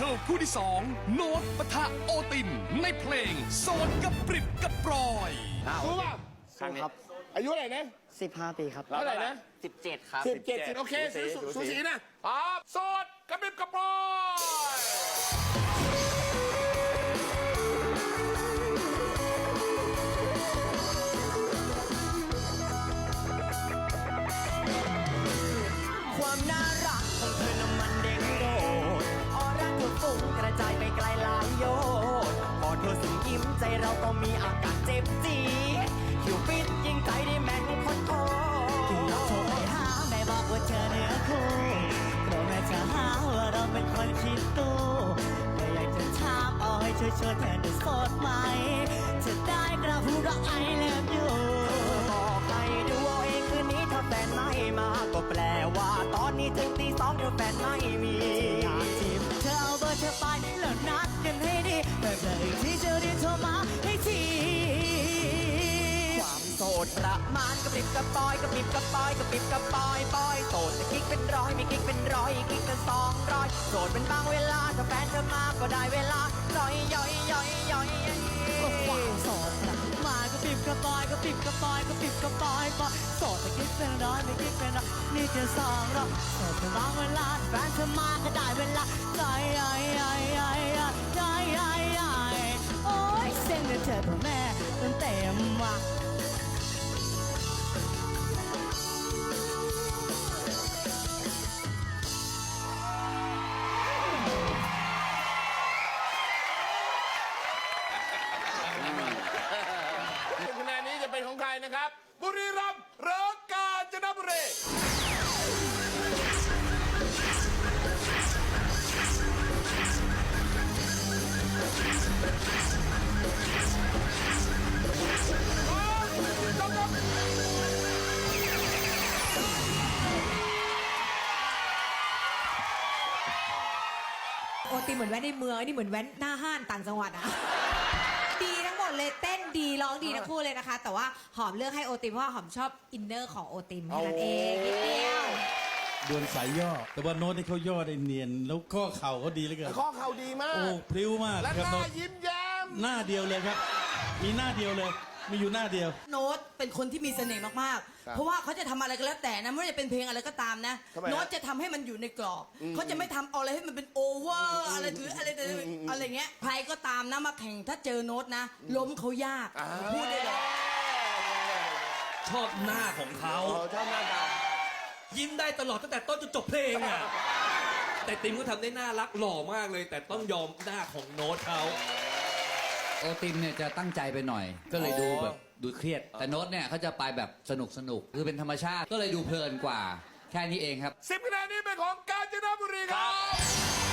เทิลคู่ที่สองโน้ตปะทะโอติน ในเพลงโสดกับปริบกับปลอยรู้ป่ะครับอายุเท่าไหร่นะ15 ปีครับ เท่าไหร่นะ17 ครับ สิบเจ็ดสิบโอเคสูสูสูสีนะพร้อมโสดกระปิบกระปอย ใจเราก็มีอาการเจ็บจีดคิวปิดยิงใจได้แม่งคนโทจึงเราโทรไปหาแม่บอกว่าเธอเนื้อคู่กลัวแม่จะหาว่าเราเป็นคนคิดตู้เลยอยากจะถามเอาให้ช่วยช่วยๆเธอได้โสดไหม จะได้กระพูดว่าไอเลิฟยูบอกให้ดูเอาเองคืนนี้ถ้าแฟนไม่มา ก็แปลว่าตอนนี้ถึงตีสองเธอแฟนไม่มี ประมาณกระปิบกระปอยกระปิบกระปอยกระปิบกระปอยปอยโสดแต่กิ๊กเป็นร้อยมีกิ๊กเป็นร้อยกิ๊กกันสองร้อยโสดเป็นบางเวลาถ้าแฟนเธอมาก็ได้เวลาย่อยย่อยย่อยย่อยความโสดประมาณกระปิบกระปอยกระปิบกระปอยกระปิบกระปอยปอยโสดแต่กิ๊กเป็นร้อยมีกิ๊กเป็นร้อยนี่แค่สองร้อยโสดเป็นบางเวลาแฟนเธอมาก็ได้เวลาย่อยย่อยย่อยย่อยย่อยย่อยย่อยโอ้ยเส้นเธอตัวแม่เต็มเต็มว่ะ นของใครนะครับ บุรีรัมย์หรือกาญจนบุรีโอตีเหมือนแว้นในเมืองนนี่เหมือนแว้นหน้าห้านต่างจังหวัดอะ ดเลยเต้นดีร้องดีทั้งคู่เลยนะคะ แต่ว่าหอมเลือกให้โอติมเพราะว่าหอมชอบอินเนอร์ของโอติมแค่นั้นเองนิดเดียวดวนสายย่อ แต่ว่าโน้ตที่เขาย่อได้เนียน แล้วข้อเข่าเขาดีเหลือเกินข้อเข่าดีมาก โอ้พริ้วมากและครับหน้าโน้ตยิ้มแย้มหน้าเดียวเลยครับ มีหน้าเดียวเลย มีอยู่หน้าเดียว โน้ตเป็นคนที่มีเสน่ห์มากครับๆ เพราะว่าเขาจะทำอะไรก็แล้วแต่นะไม่ว่าจะเป็นเพลงอะไรก็ตามนะ ทำไมฮะโน้ตจะทำให้มันอยู่ในกรอบเขาจะไม่ทำเอาอะไรให้มันเป็นโอเวอร์อะไรหรืออะไรอะไรอะไรเงี้ยใครก็ตามนะมาแข่งถ้าเจอโน้ตนะ ล้มเขายากพูดได้เลยชอบหน้าของเขาเออชอบหน้าตายิ้มได้ตลอดตั้งแต่ต้นจนจบเพลงอะ แต่ติมก็ทำได้น่ารักหล่อมากเลย แต่ต้องยอมหน้าของโน้ตเขา โอติมเนี่ยจะตั้งใจไปหน่อย ก็เลยดูแบบดูเครียด แต่โน้ตเนี่ยเขาจะไปแบบสนุกสนุกคือเป็นธรรมชาติ ก็เลยดูเพลินกว่า แค่นี้เองครับ สิบคะแนนนี้เป็นของกาญจนบุรีครับ